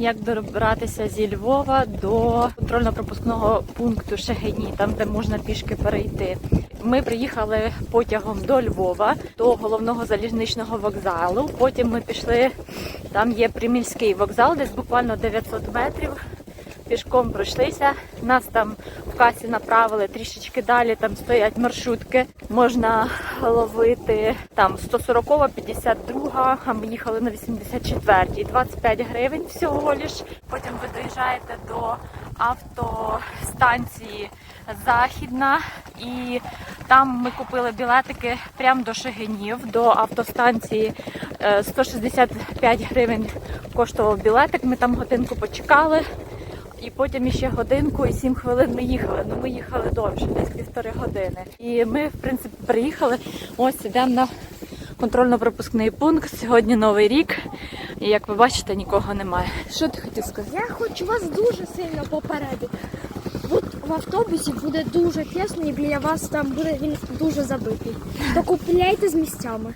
як добратися зі Львова до контрольно-пропускного пункту Шегині, там де можна пішки перейти. Ми приїхали потягом до Львова, до головного залізничного вокзалу. Потім ми пішли, там є приміський вокзал, десь буквально 900 метрів. Пішком пройшлися. Нас там в касі направили трішечки далі. Там стоять маршрутки. Можна ловити там 140, 52, а ми їхали на 84, 25 гривень всього лиш. Потім ви доїжджаєте до автостанції Західна, і там ми купили білетики прямо до Шегинів, до автостанції. Е, 165 гривень коштував білетик. Ми там годинку почекали. І потім іще годинку і сім хвилин ми їхали. Ну ми їхали довше, десь півтори години. І ми, в принципі, приїхали. Ось ідемо на контрольно-пропускний пункт. Сьогодні новий рік. І як ви бачите, нікого немає. Що ти хотів сказати? Я хочу вас дуже сильно попередити. От в автобусі буде дуже тісно і біля вас там буде він дуже забитий. То купляйте з місцями.